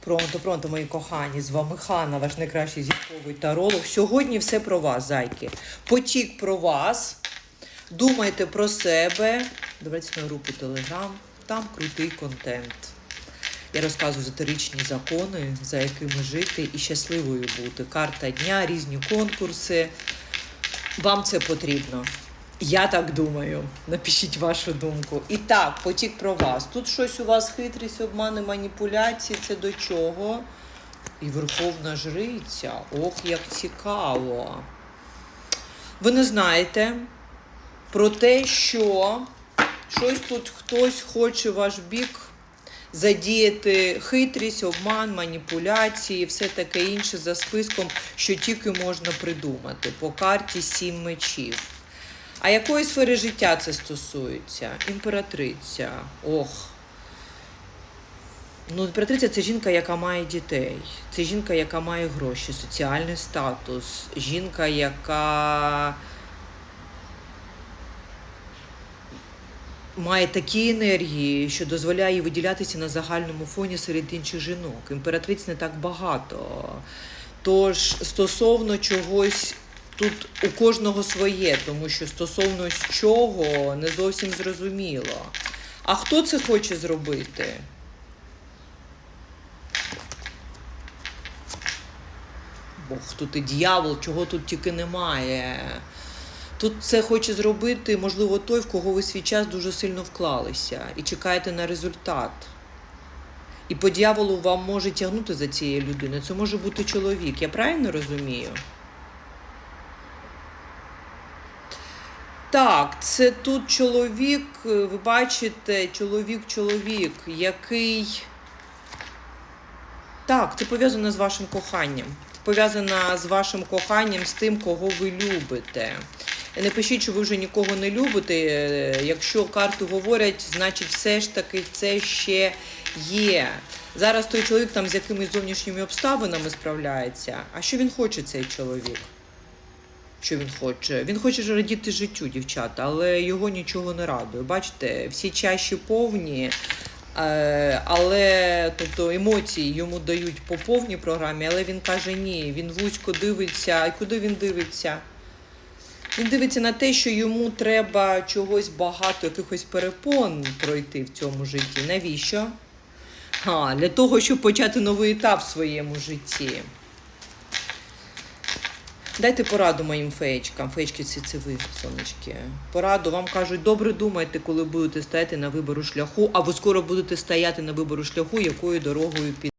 Пронто, пронто, мої кохані, з вами Хана, ваш найкращий зірковий таролог. Сьогодні все про вас, зайки. Потік про вас. Думайте про себе. Дивіться на групу Телеграм. Там крутий контент. Я розказую езотеричні закони, за якими жити і щасливою бути. Карта дня, різні конкурси. Вам це потрібно. Я так думаю. Напишіть вашу думку. І так, потік про вас. Тут щось у вас хитрість, обмани, маніпуляції. Це до чого? І Верховна Жриця. Ох, як цікаво. Ви не знаєте про те, що щось тут хтось хоче ваш бік задіяти хитрість, обман, маніпуляції, все таке інше за списком, що тільки можна придумати по карті сім мечів. А якої сфери життя це стосується? Імператриця. Ох. Ну, імператриця це жінка, яка має дітей. Це жінка, яка має гроші, соціальний статус, жінка, яка має такі енергії, що дозволяє їй виділятися на загальному фоні серед інших жінок. Імператриць не так багато. Тож стосовно чогось тут у кожного своє, тому що стосовно чого не зовсім зрозуміло. А хто це хоче зробити? Бог тут і дьявол, чого тут тільки немає. Тут це хоче зробити, можливо, той, в кого ви свій час дуже сильно вклалися, і чекаєте на результат. І по дьяволу вам може тягнути за цією людиною. Це може бути чоловік. Я правильно розумію? Так, це тут чоловік, е, ви бачите, чоловік-чоловік, який. Так, це пов'язано з вашим коханням. Це пов'язано з вашим коханням, з тим, кого ви любите. Не пишіть, що ви вже нікого не любите. Е, Якщо карти говорять, значить все ж таки це ще є. Зараз той чоловік там з якимись зовнішніми обставинами справляється. А що він хоче, цей чоловік? Що він хоче? Він хоче радіти життю, дівчата, але його нічого не радує. Бачите, всі чаші повні, е, але тобто емоції йому дають по повній програмі, але він каже ні, він вузько дивиться. І куди він дивиться? Він дивиться на те, що йому треба чогось багато, якихось перепон пройти в цьому житті. Навіщо? А, для того, щоб почати новий етап в своєму житті. Дайте пораду моїм феєчкам. Феєчки ці це ви, сонечки. Пораду вам кажуть, добре думайте, коли будете стояти на вибору шляху, або скоро будете стояти на вибору шляху, якою дорогою піти.